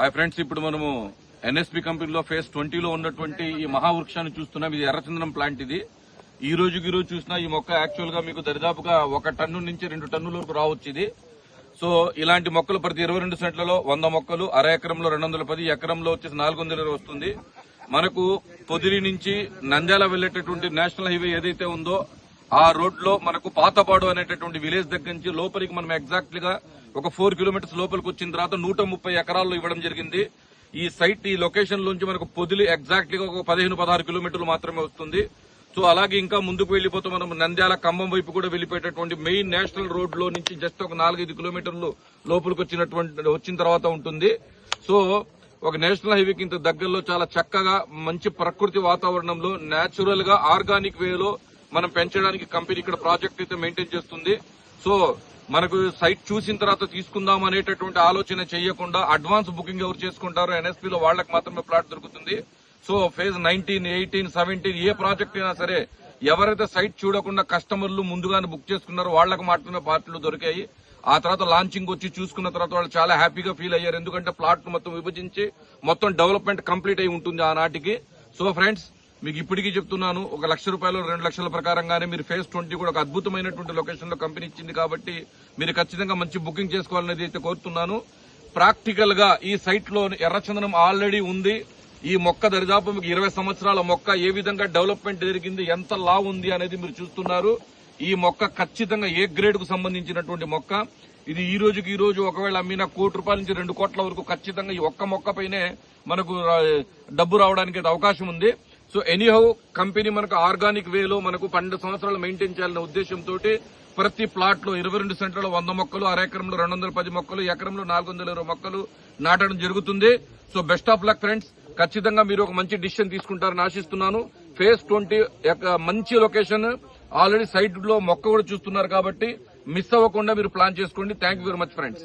Hi friends ఇప్పుడు మనము NSP కంపెనీలో ఫేస్ ట్వంటీలో ఉన్నటువంటి ఈ మహావృక్షాన్ని చూస్తున్నాం. ఇది ఎర్రచందనం ప్లాంట్ ఇది. ఈ రోజుకి రోజు చూసినా ఈ మొక్క యాక్చువల్గా మీకు దరిదాపుగా ఒక టన్ను నుంచి రెండు టన్నుల వరకు రావచ్చు ఇది. సో ఇలాంటి మొక్కలు ప్రతి ఇరవై రెండు సెంట్లలో వంద మొక్కలు అర ఎకరంలో రెండు వందల పది ఎకరంలో వచ్చేసి నాలుగు వందల ఇరవై వస్తుంది. మనకు పొదిలి నుంచి నంద్యాల వెళ్ళేటటువంటి నేషనల్ హైవే ఏదైతే ఉందో ఆ రోడ్లో మనకు పాతపాడు అనేటటువంటి విలేజ్ దగ్గర నుంచి లోపలికి మనం ఎగ్జాక్ట్గా ఒక ఫోర్ కిలోమీటర్స్ లోపలికి వచ్చిన తర్వాత నూట ముప్పై ఎకరాల్లో ఇవ్వడం జరిగింది. ఈ సైట్ ఈ లొకేషన్ నుంచి మనకు పొదిలి ఎగ్జాక్ట్గా ఒక పదిహేను పదహారు కిలోమీటర్లు మాత్రమే వస్తుంది. సో అలాగే ఇంకా ముందుకు వెళ్ళిపోతే మనం నంద్యాల ఖమ్మం వైపు కూడా వెళ్ళిపోయేటటువంటి మెయిన్ నేషనల్ రోడ్లో నుంచి జస్ట్ ఒక నాలుగైదు కిలోమీటర్లు లోపలికి వచ్చినటువంటి వచ్చిన తర్వాత ఉంటుంది. సో ఒక నేషనల్ హైవేకి ఇంత దగ్గరలో చాలా చక్కగా మంచి ప్రకృతి వాతావరణంలో నేచురల్గా ఆర్గానిక్ వేలో మనం పెంచడానికి కంపెనీ ఇక్కడ ప్రాజెక్ట్ అయితే మెయింటైన్ చేస్తుంది. సో మనకు సైట్ చూసిన తర్వాత తీసుకుందాం అనేటటువంటి ఆలోచన చేయకుండా అడ్వాన్స్ బుకింగ్ ఎవరు చేసుకుంటారో ఎన్ఎస్పీలో వాళ్ళకి మాత్రమే ప్లాట్ దొరుకుతుంది. So phase nineteen eighteen seventeen ఏ ప్రాజెక్ట్ అయినా సరే ఎవరైతే సైట్ చూడకుండా కస్టమర్లు ముందుగానే బుక్ చేసుకున్నారో వాళ్ళకు మాత్రమే పార్టీలు దొరికాయి. ఆ తర్వాత లాంచింగ్ వచ్చి చూసుకున్న తర్వాత వాళ్ళు చాలా హ్యాపీగా ఫీల్ అయ్యారు. ఎందుకంటే ప్లాట్ మొత్తం విభజించి మొత్తం డెవలప్మెంట్ కంప్లీట్ అయి ఉంటుంది ఆనాటికి. సో ఫ్రెండ్స్ మీకు ఇప్పటికీ చెప్తున్నాను ఒక లక్ష రూపాయలు రెండు లక్షల ప్రకారంగానే మీరు ఫేజ్ ట్వంటీ కూడా ఒక అద్భుతమైనటువంటి లొకేషన్లో కంపెనీ ఇచ్చింది కాబట్టి మీరు ఖచ్చితంగా మంచి బుకింగ్ చేసుకోవాలనేది అయితే కోరుతున్నాను. ప్రాక్టికల్గా ఈ సైట్లో ఎర్రచందనం ఆల్రెడీ ఉంది. ఈ మొక్క దరిదాపు మీకు ఇరవై సంవత్సరాల మొక్క ఏ విధంగా డెవలప్మెంట్ జరిగింది ఎంత లా ఉంది అనేది మీరు చూస్తున్నారు. ఈ మొక్క ఖచ్చితంగా ఏ గ్రేడ్కు సంబంధించినటువంటి మొక్క? ఇది ఈ రోజుకి ఈ రోజు ఒకవేళ అమ్మిన కోటి రూపాయల నుంచి రెండు కోట్ల వరకు ఖచ్చితంగా ఈ ఒక్క మొక్క పైనే మనకు డబ్బు రావడానికి అయితే అవకాశం ఉంది. సో ఎనీహౌ కంపెనీ మనకు ఆర్గానిక్ వేలో మనకు పన్నెండు సంవత్సరాలు మెయింటైన్ చేయాలనే ఉద్దేశంతో ప్రతి ప్లాట్లో ఇరవై రెండు సెంట్లలో వంద మొక్కలు అర ఎకరంలో రెండు వందల పది మొక్కలు ఎకరంలో నాలుగు వందల ఇరవై మొక్కలు నాటడం జరుగుతుంది. So best of luck friends ఖచ్చితంగా మీరు ఒక మంచి డిసిషన్ తీసుకుంటారని ఆశిస్తున్నాను. ఫేజ్ ట్వంటీ మంచి లొకేషన్ ఆల్రెడీ సైట్లో మొక్క కూడా చూస్తున్నారు కాబట్టి మిస్ అవ్వకుండా మీరు ప్లాన్ చేసుకోండి. Thank you very much friends